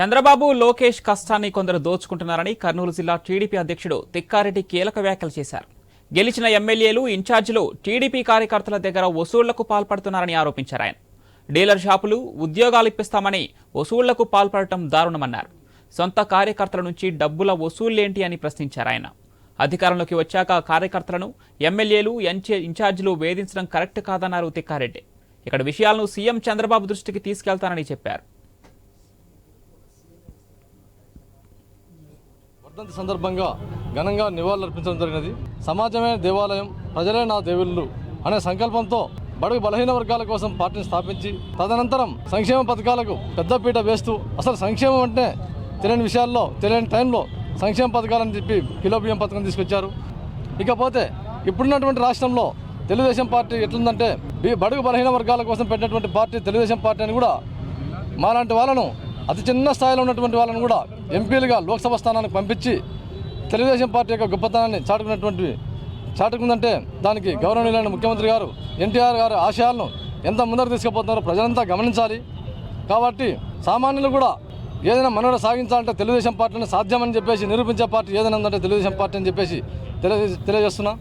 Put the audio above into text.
చంద్రబాబు లోకేష్ కష్టాన్ని కొందరు దోచుకుంటున్నారని కర్నూలు జిల్లా టీడీపీ అధ్యక్షుడు తిక్కారెడ్డి కీలక వ్యాఖ్యలు చేశారు. గెలిచిన ఎమ్మెల్యేలు ఇన్ఛార్జీలు టీడీపీ కార్యకర్తల దగ్గర వసూళ్ళకు పాల్పడుతున్నారని ఆరోపించారు ఆయన. డీలర్ షాపులు ఉద్యోగాలు ఇప్పిస్తామని వసూళ్ళకు పాల్పడటం దారుణమన్నారు. సొంత కార్యకర్తల నుంచి డబ్బుల వసూళ్ళేంటి అని ప్రశ్నించారు ఆయన. అధికారంలోకి వచ్చాక కార్యకర్తలను ఎమ్మెల్యేలు ఎంచే- ఇన్ఛార్జీలు వేధించడం కరెక్ట్ కాదన్నారు తిక్కారెడ్డి. ఇక్కడ విషయాలను సీఎం చంద్రబాబు దృష్టికి తీసుకెళ్తానని చెప్పారు. వర్ధంతి సందర్భంగా ఘనంగా నివాళులర్పించడం జరిగినది. సమాజమే దేవాలయం ప్రజలే నా దేవుళ్ళు అనే సంకల్పంతో బడుగు బలహీన వర్గాల కోసం పార్టీని స్థాపించి తదనంతరం సంక్షేమ పథకాలకు పెద్దపీట వేస్తూ అసలు సంక్షేమం అంటే తెలియని విషయాల్లో తెలియని టైంలో సంక్షేమ పథకాలని చెప్పి కిలో బియ్యం పథకం తీసుకొచ్చారు. ఇకపోతే ఇప్పుడున్నటువంటి రాష్ట్రంలో తెలుగుదేశం పార్టీ ఎట్లుందంటే ఈ బడుగు బలహీన వర్గాల కోసం పెట్టినటువంటి పార్టీ తెలుగుదేశం పార్టీ అని కూడా మాలాంటి వాళ్ళను అతి చిన్న స్థాయిలో ఉన్నటువంటి వాళ్ళను కూడా ఎంపీలుగా లోక్సభ స్థానానికి పంపించి తెలుగుదేశం పార్టీ యొక్క గొప్పతనాన్ని చాటుకున్నటువంటి చాటుకుందంటే దానికి గౌరవనీయులైన ముఖ్యమంత్రి గారు ఎన్టీఆర్ గారి ఆశయాలను ఎంత ముందరకు తీసుకుపోతున్నారో ప్రజలంతా గమనించాలి. కాబట్టి సామాన్యులు కూడా ఏదైనా మనోడ సాగించాలంటే తెలుగుదేశం పార్టీని సాధ్యమని చెప్పేసి నిరూపించే పార్టీ ఏదైనా ఉందంటే తెలుగుదేశం పార్టీ అని చెప్పేసి తెలియ తెలియజేస్తున్నా.